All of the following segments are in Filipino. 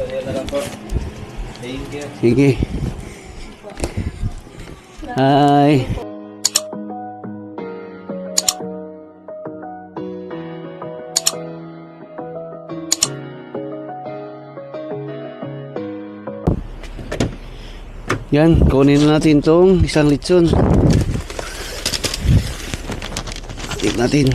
so yun na lang po. Thank you. Sige. Hi. Yan, kunin na natin tong isang litson. Tip natin.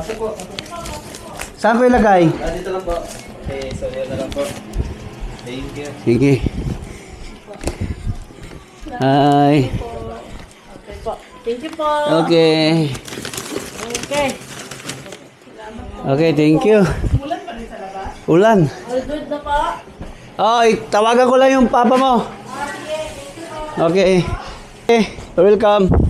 Pasok po. Saan ko ilagay? Ah, dito lang po. Okay, so yun na lang po. Thank you. Sige. Hi. Okay po. Thank you po. Okay. Okay. Okay, thank you. Ulan All good na po. Oh, tawagan ko lang yung papa mo. Okay. Okay, welcome.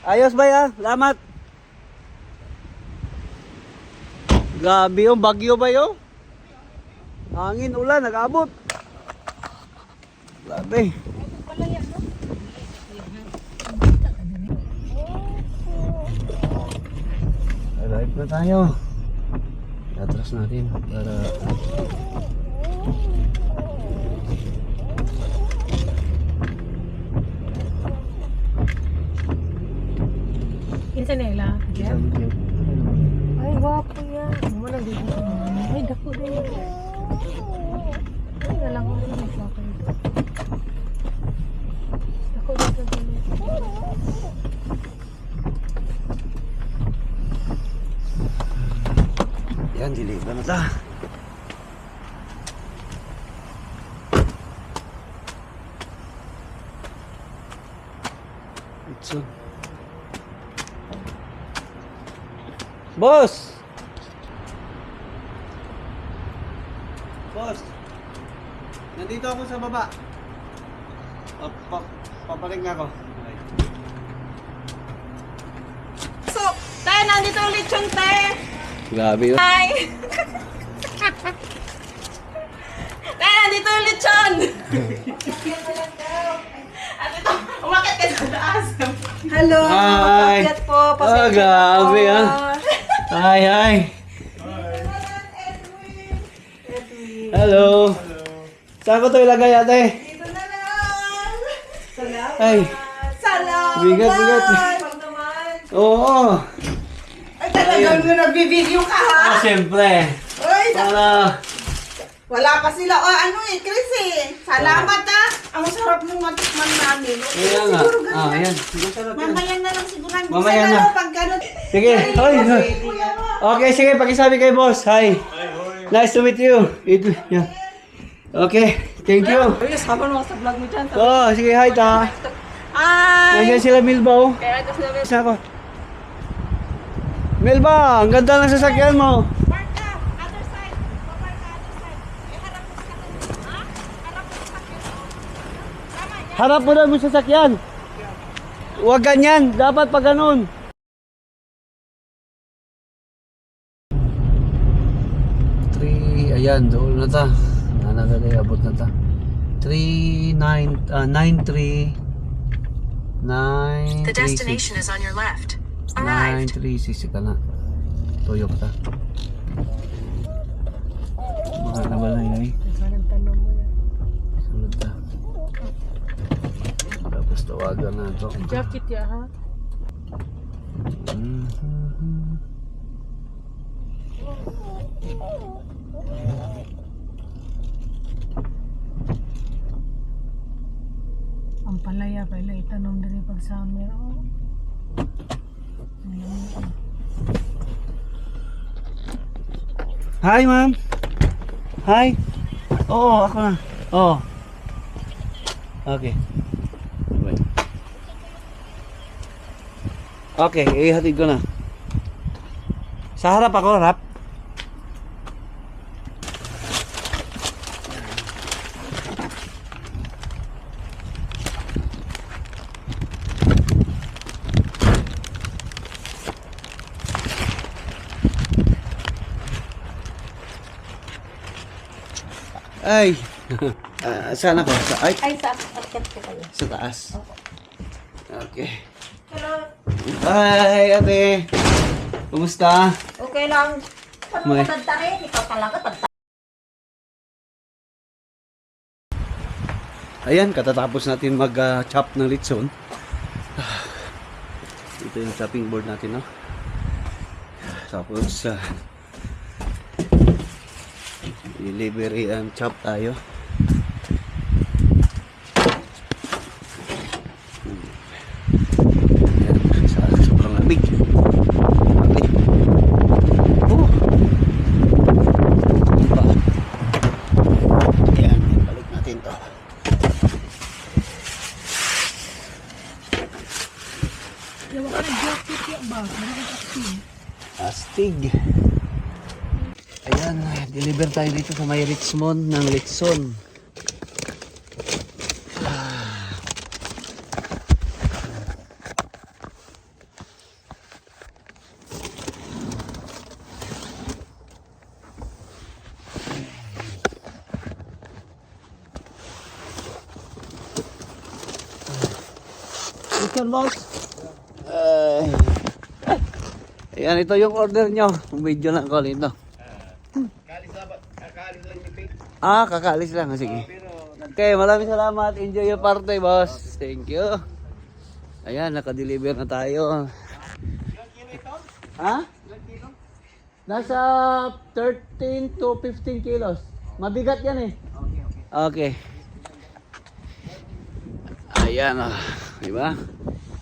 Ayos ba ya? Salamat. Grabe yung bagyo ba yun? Hangin, ulan, nag-abot. Grabe. Alive na tayo. Atras natin para Kinsa nila? Ay, wapo yan. Na dito. Ay, dako din. Ay, nalang ko rin ito ako. Dako dito din. Yan, deliver na ta. It's on. Boss! Boss! Nandito ako sa baba. Pa pa papaling na ako. So, tayo nandito ulit yung te. Grabe yun. Hi! tayo nandito ulit yun. At ito, umakit ka sa taas. Hello, Hi. pakyat po. Ah, Pasensya na grabe, po. ah. Hi, hi. Hello. Saan ko to ilagay ate? Dito na lang. Salamat. Ay, Salamat. Bigat, bigat. Oo. Ay, talagang mo nagbibideo ka ha? Ah, siyempre. Uy, Para, wala pa sila. O, ano eh, Chris eh. Salamat ah. Ang sarap ng matikman namin. Kaya nga. siguro ganun. Ah, yan. Masarap yan. Mamaya na lang siguro. Mamaya na. pag ganun. Sige, hoy. hoy. Okay, sige, pakisabi kay boss. Hi. Nice to meet you. It, yeah. Okay, thank you. Uy, sabi mo sa vlog mo dyan. Oh, sige, hi ta. Hi! Nandiyan sila Milba oh. Kaya ito sila Isa ako. Milba, ang ganda ng sasakyan mo. Park ka! Other side! Papark ka other side. Eh, harap mo sa kanila. Ha? Harap mo sa kanila. Tama yan. Harap mo daw mo sasakyan. Huwag ganyan, dapat pa ganun. Three, ayan, doon na ta. Nanagaday, abot na ta. 3, 9, uh, 9, 3, 9, The destination is on your left. 9, Arrived. 3, 6 ka na. Tuyok ta. Baka na ba na yun eh. Anong tanong mo yan? Sunod ta. Tapos tawagan na ito. Jacket ya ha? Mhm. Ang palaya pala itanong din pag summer. Oh. Hi, ma'am. Hi. Oo, ako na. Oo. Okay. Okay, ihatid ko na. Sa harap ako, harap. Ay. Ah, saan ako? Sa, ay, Ay, sa ko kayo. sa taas. Okay. Hi, ate. Kumusta? Okay lang. Ano May- mo tagtarin? Ikaw talaga tagtarin. Ayan, katatapos natin mag-chop ng litson. Ah, Ito yung chopping board natin, no? Tapos, uh, delivery and chop tayo. Ayan, sa sobrang lamig. Grabe. Oh. Pa. Ayan, balik natin to. Yawa ka na jacket ya ba? Meron ka taxi. Astig. Ayan, deliver tayo dito sa may Richmond ng Litson. Ah. Richard boss. Ay. Ayan, ito yung order nyo. Video lang ko dito. Ah, kakaalis lang. Sige. Okay, maraming salamat. Enjoy your party, boss. Thank you. Ayan, nakadeliver na tayo. Ha? Nasa 13 to 15 kilos. Mabigat yan eh. Okay. Ayan ah. Di ba?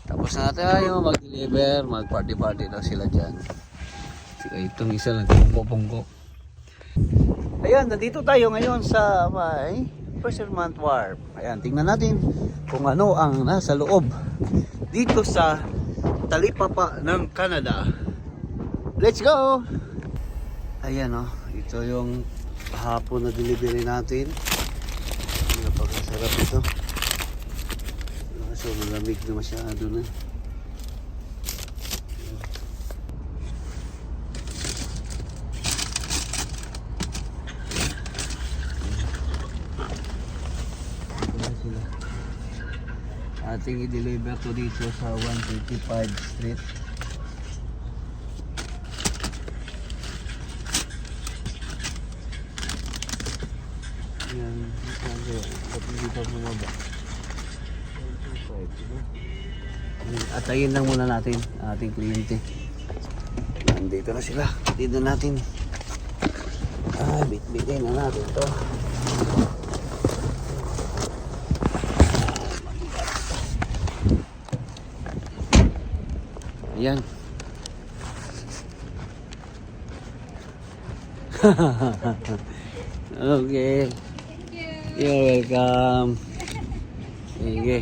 Tapos na tayo mag-deliver. Mag-party-party daw sila dyan. Sige, itong isa lang. Pungko-pungko. Ayan, nandito tayo ngayon sa may Fisherman Wharf. Ayan, tingnan natin kung ano ang nasa loob dito sa Talipapa ng Canada. Let's go! Ayan oh, ito yung hapon na delivery natin. Napakasarap ito. So malamig na masyado na. Ayan sila. Ating i-deliver to dito sa 155 Street. Yan, sabi, ba't hindi pa bumaba? 125? Atayin lang muna natin ating kliyente. Nandito na sila. Dito natin. Ay, bit-bitin na natin to. Ayan. okay. You're welcome. Sige.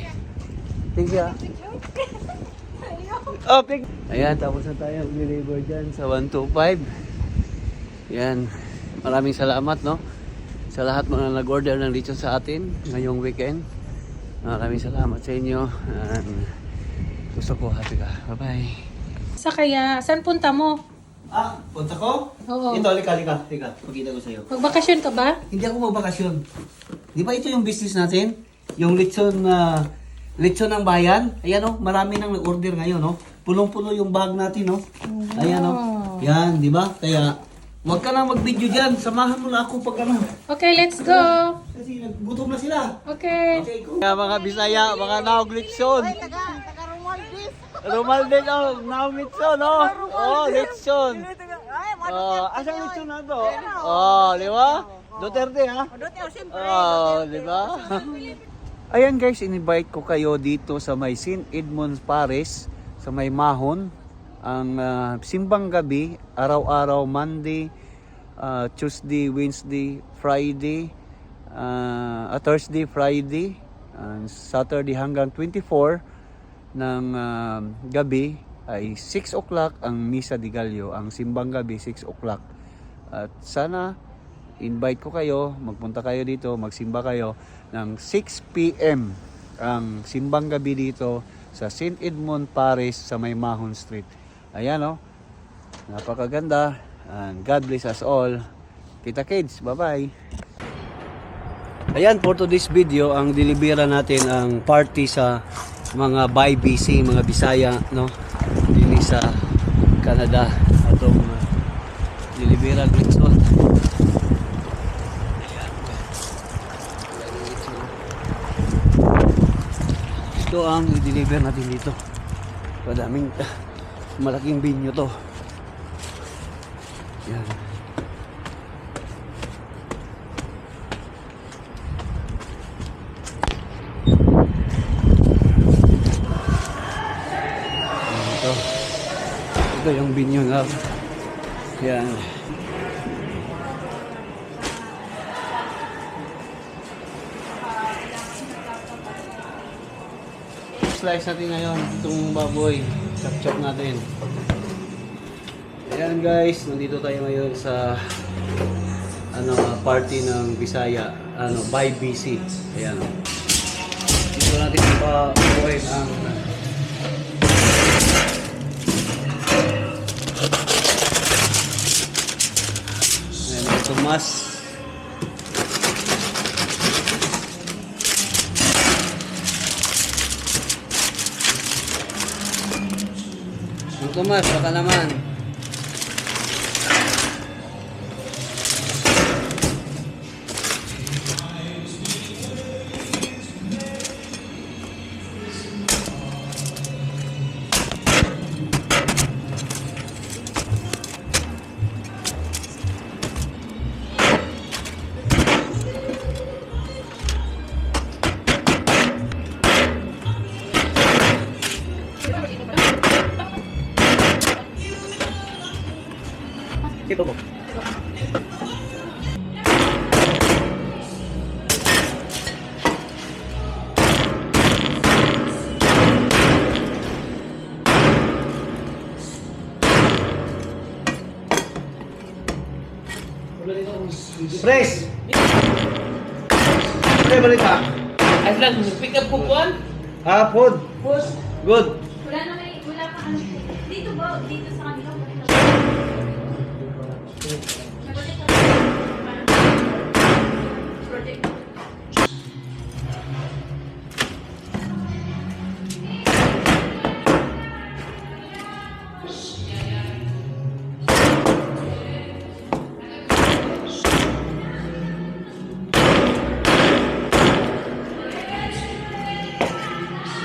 Thank you. ah. Oh, thank Ayan, tapos na tayo deliver dyan sa 125. Yan. Maraming salamat, no? Sa lahat mga nag-order ng lechon sa atin ngayong weekend. Maraming salamat sa inyo. And gusto ko happy ka. Bye-bye. Sa kaya, saan punta mo? Ah, punta ko? Oo. Ito, halika, halika. Halika, pakita ko sa'yo. Magbakasyon ka ba? Hindi ako magbakasyon. Di ba ito yung business natin? Yung lechon na lechon ng bayan. Ayan oh, marami nang nag-order ngayon oh. Pulong-pulo yung bag natin oh. Ayan oh. Yan, di ba? Kaya Huwag ka na mag-video dyan. Samahan mo na ako pag ano. Okay, let's go. Kasi nagutom na sila. Okay. Okay, go. mga Bisaya, mga naog lechon. Romalden, oh, naog lechon, oh. Oh, lechon. Oh, asang lechon na to? Oh, di ba? Duterte, ha? Oh, siyempre. Oh, di ba? Ayan guys, in-invite ko kayo dito sa may St. Edmunds Paris, sa may Mahon. Ang ah, simbang gabi, araw-araw Monday ah, Tuesday, Wednesday, Friday, ah, ah, Thursday, Friday, and Saturday hanggang 24 ng ah, gabi ay 6 o'clock ang Misa de Gallo, ang simbang gabi 6 o'clock. At sana invite ko kayo, magpunta kayo dito, magsimba kayo ng 6 p.m. ang simbang gabi dito sa St. Edmund Parish sa May Mahon Street. Ayan oh. Napakaganda. And God bless us all. Kita kids, bye-bye. Ayan, for today's video, ang dilibera natin ang party sa mga by BC, mga Bisaya, no? Dili sa Canada. Atong uh, dilibera Glitson. Ito ang i-deliver natin dito. Madaming malaking binyo to. Yan, Ito. Ito yung binyo na. Yan. Slice natin ngayon itong baboy. Chop-chop natin. Ayan guys, nandito tayo ngayon sa ano party ng Bisaya, ano by BC. Ayan. Dito natin pa ang Ayan, ito mas Ang Tomas, baka naman. Pres! Pre, balik ka. Ay lang, pick up po kuan. Ah, food. Good.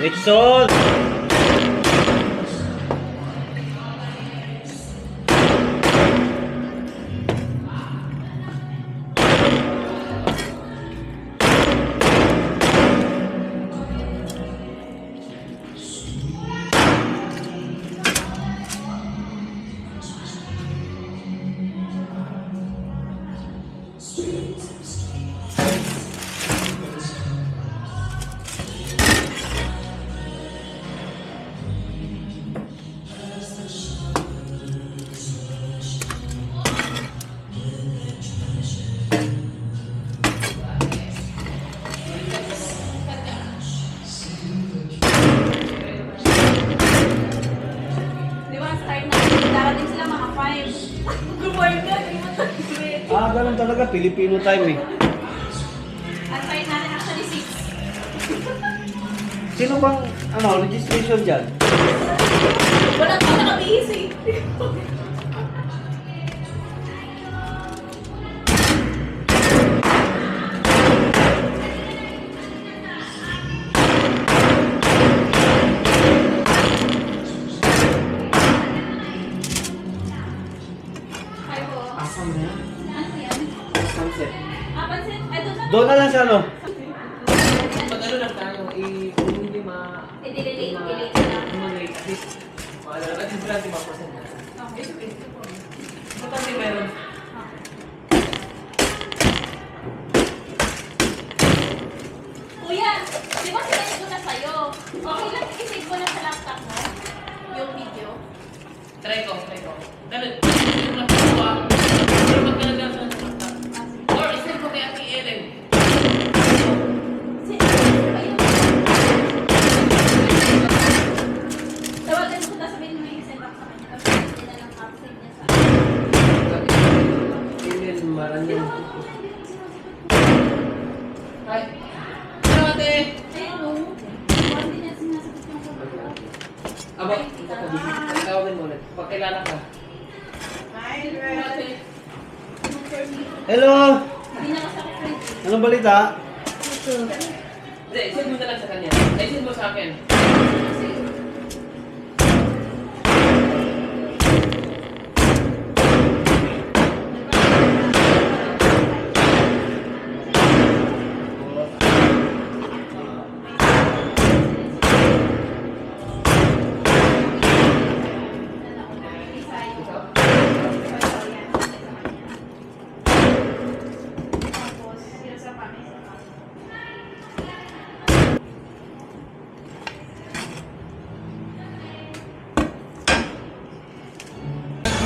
Rixon! Di 5. Good morning ka. Di mo tayo. Ah, ganun talaga. Filipino time eh. Ang start natin actually 6. Sino bang, ano, registration dyan? Wala pa nakabihis eh. Ano? Sunset. Ah, pansit. Ay, doon na. Doon na lang siya, no? Pag ano lang tayo, eh, kung hindi ma... I-delete, i-delete. Mag-rate, at least, wala lang. At least, wala percent. Okay, okay. Matang meron. Kuya, di ba sinend ko na sa'yo? Okay lang, i-save mo lang sa laptop mo? Yung video? Try ko, try ko. Dali, yung laptop ko Anong balita? Hindi, isend mo na lang sa kanya. Ay, isend mo sa akin.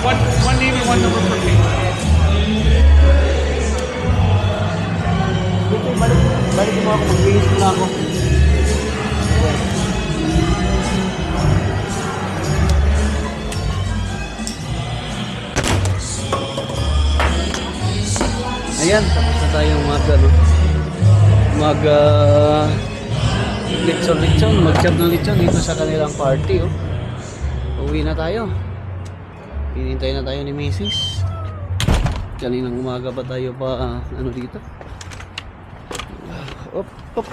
One, one name and one number per case. Balik, balik mo ako, mag-finish na ako. Ayan, tapos na tayong mag, ano, mag, uh, lechon-lechon, mag-chat ng lechon dito sa kanilang party, oh. Uwi na tayo. Hinintay na tayo ni Mrs. Kaninang umaga pa tayo pa, ah, ano dito. Op, op.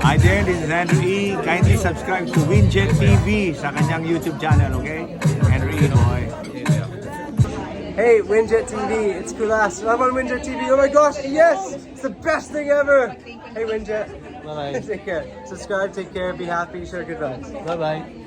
Hi there, this is Andrew E. Kindly subscribe to Winjet TV sa kanyang YouTube channel, okay? Andrew E. boy. Hey, Winjet TV, it's Kulas. I'm on Winjet TV. Oh my gosh, yes! It's the best thing ever! Hey, Winjet. Bye-bye. take care. Subscribe, take care, be happy, share good vibes. Bye-bye.